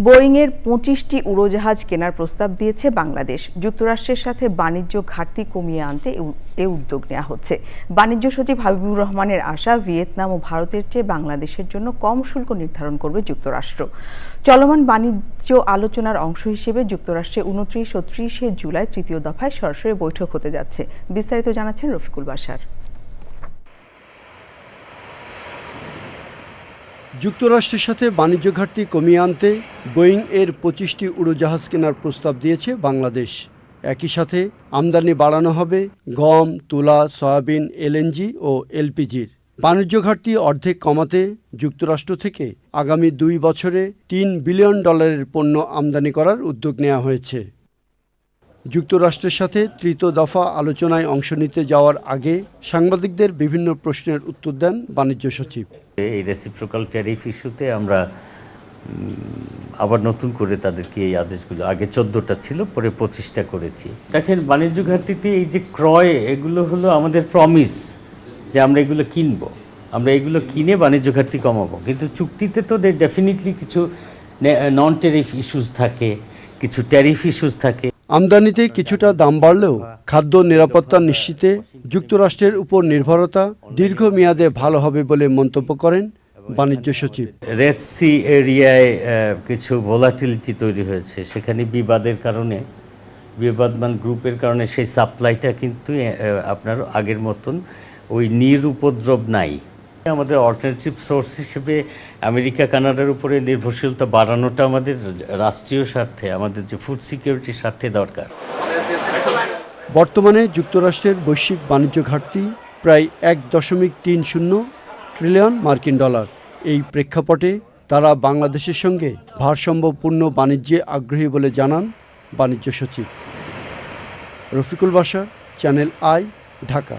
বোয়িংয়ের পঁচিশটি উড়োজাহাজ কেনার প্রস্তাব দিয়েছে বাংলাদেশ। যুক্তরাষ্ট্রের সাথে বাণিজ্য ঘাটতি কমিয়ে আনতে এ- উদ্যোগ নেওয়া হচ্ছে। বাণিজ্য সচিব হাবিবুর রহমানের আশা, ভিয়েতনাম ও ভারতের চেয়ে বাংলাদেশের জন্য কম শুল্ক নির্ধারণ করবে যুক্তরাষ্ট্র। চলমান বাণিজ্য আলোচনার অংশ হিসেবে যুক্তরাষ্ট্রে উনত্রিশ ও ত্রিশে জুলাই তৃতীয় দফায় সরাসরি বৈঠক হতে যাচ্ছে। বিস্তারিত জানাচ্ছেন রফিকুল বাসার। যুক্তরাষ্ট্রের সাথে বাণিজ্য ঘাটতি কমিয়ে আনতে বোয়িং এর পঁচিশটি উড়োজাহাজ কেনার প্রস্তাব দিয়েছে বাংলাদেশ। একই সাথে আমদানি বাড়ানো হবে গম, তুলা, সয়াবিন এলএনজি ও এলপিজির বাণিজ্য ঘাটতি অর্ধেক কমাতে যুক্তরাষ্ট্র থেকে আগামী দুই বছরে তিন বিলিয়ন ডলারের পণ্য আমদানি করার উদ্যোগ নেওয়া হয়েছে। যুক্তরাষ্ট্রের সাথে তৃতীয় দফা আলোচনায় অংশ নিতে যাওয়ার আগে সাংবাদিকদের বিভিন্ন প্রশ্নের উত্তর দেন বাণিজ্য সচিব। এই রেসিপ্রোকাল ট্যারিফ ইস্যুতে আমরা আবার নতুন করে তাদেরকে এই আদেশগুলো, আগে চোদ্দোটা ছিল, পরে পঁচিশটা করেছি। দেখেন, বাণিজ্য ঘাটতিতে এই যে ক্রয়, এগুলো হলো আমাদের প্রমিস যে আমরা এগুলো কিনবো। আমরা এগুলো কিনে বাণিজ্য ঘাটতি কমাবো। কিন্তু চুক্তিতে তো ডেফিনেটলি কিছু নন ট্যারিফ ইস্যুস থাকে, কিছু ট্যারিফ ইস্যুস থাকে। আমদানিতে কিছুটা দাম বাড়লেও খাদ্য নিরাপত্তা নিশ্চিতে যুক্তরাষ্ট্রের উপর নির্ভরতা দীর্ঘমেয়াদে ভালো হবে বলে মন্তব্য করেন বাণিজ্য সচিব। রেড সি এরিয়ায় কিছু ভোলাটিলিটি তৈরি হয়েছে। সেখানে বিবাদের কারণে বিবাদমান গ্রুপের কারণে সেই সাপ্লাইটা কিন্তু আপনার আগের মতন ওই নিরুপদ্রব নাই। আমাদের অল্টারনেটিভ সোর্স হিসেবে আমেরিকা, কানাডার উপরে নির্ভরশীলতা বাড়ানোটা আমাদের রাষ্ট্রীয় স্বার্থে, আমাদের যে ফুড সিকিউরিটির স্বার্থে দরকার। বর্তমানে যুক্তরাষ্ট্রের বৈশ্বিক বাণিজ্য ঘাটতি প্রায় এক দশমিক তিন শূন্য ট্রিলিয়ন মার্কিন ডলার। এই প্রেক্ষাপটে তারা বাংলাদেশের সঙ্গে ভারসাম্যপূর্ণ বাণিজ্যে আগ্রহী বলে জানান বাণিজ্য সচিব। রফিকুল বাসার চ্যানেল আই, ঢাকা।